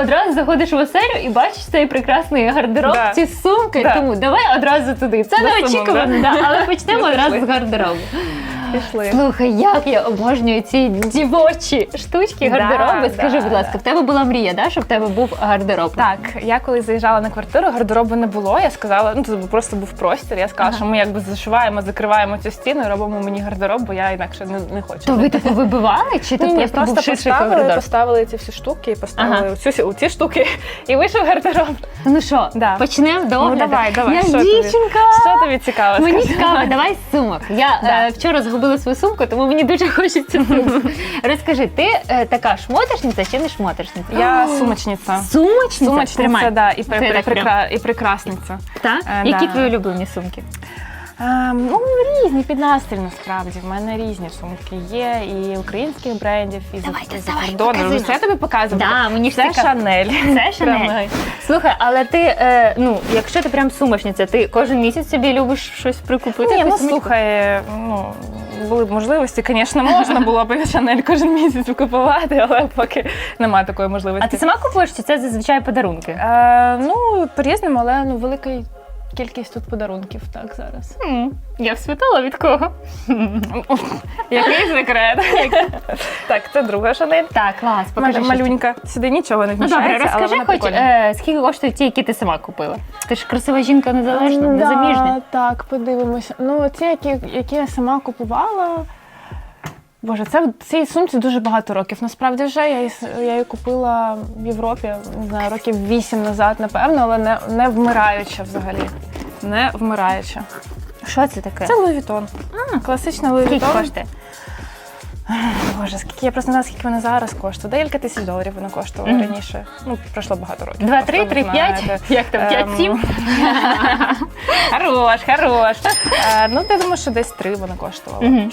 одразу заходиш в оселю і бачиш цей прекрасний гардероб, Да. ці сумки. Да. Тому давай одразу туди. Це За сумок, неочікувано, да? але почнемо одразу з гардеробу. Пішли. Слухай, як я обожнюю ці дівочі штучки, Да, гардероби. Скажи, да, будь ласка, да. в тебе була мрія, да, щоб в тебе був гардероб? Так, я коли заїжджала на квартиру, гардеробу не було. Я сказала, ну це просто був простір. Я сказала, Ага. що ми якби зашиваємо, закриваємо цю стіну і робимо мені гардероб, бо я інакше не, не хочу. То ви типу вибивали? Чи ти Ні, ні, просто, просто був поставили, поставили ці всі штуки і поставили Ага. ці штуки і вийшов гардероб. Ну що, Да. почнемо до Ну, давай, давай, Я що тобі? дівчинка. Що тобі цікаво? Мені цікаво, давай з сумок. Я Да. е, вчора згубила свою сумку, тому мені дуже хочеться сумку. Розкажи, ти е, така шмотошниця чи не шмотошниця? Я сумочниця. Сумочниця? Сумочниця, Тримай. да, і, Це при, так прям. і прекрасниця. Так? Е, Які да. твої улюблені сумки? Ем, ну, різні під настрій насправді. В мене різні сумки є і українських брендів, і Давай, за, за давай, кордону. показуй Ну, Це я тобі показувати? Да, мені ж це цікаво. Шанель. Це Шанель. Слухай, але ти, е, ну, якщо ти прям сумочниця, ти кожен місяць собі любиш щось прикупити? Ні, ну якусь сумочку? слухай, ну були б можливості, звісно, можна було б Шанель кожен місяць купувати, але поки немає такої можливості. А ти сама купуєш, чи це зазвичай подарунки? Е, ну, по-різному, але ну, велика кількість тут подарунків так зараз. М, Я б спитала від кого. Який секрет? так, це друга Шанель. Так, клас, покажи. Що Малюнька. Сюди нічого не Ну добре, вміщається, але розкажи, вона хоч прикольна. е, скільки коштують ті, які ти сама купила. Ти ж красива жінка незалежна, М, незаміжня. Так, подивимося. Ну, ці, які, які я сама купувала. Боже, це в цій сумці дуже багато років. Насправді вже я її, я її купила в Європі, не знаю, років вісім назад, напевно, але не, не вмираюча взагалі. Не вмираюча. Що це таке? Це Louis Класична коштує? Боже, скільки я просто не знаю, скільки вона зараз коштує. Декілька тисяч доларів вона коштувала Мгм. раніше. Ну, пройшло багато років. Два, три, три, п'ять? Як там, Ем, п'ять, сім? Хорош, хорош. Е, Ну, я думаю, що десь три вона коштувала.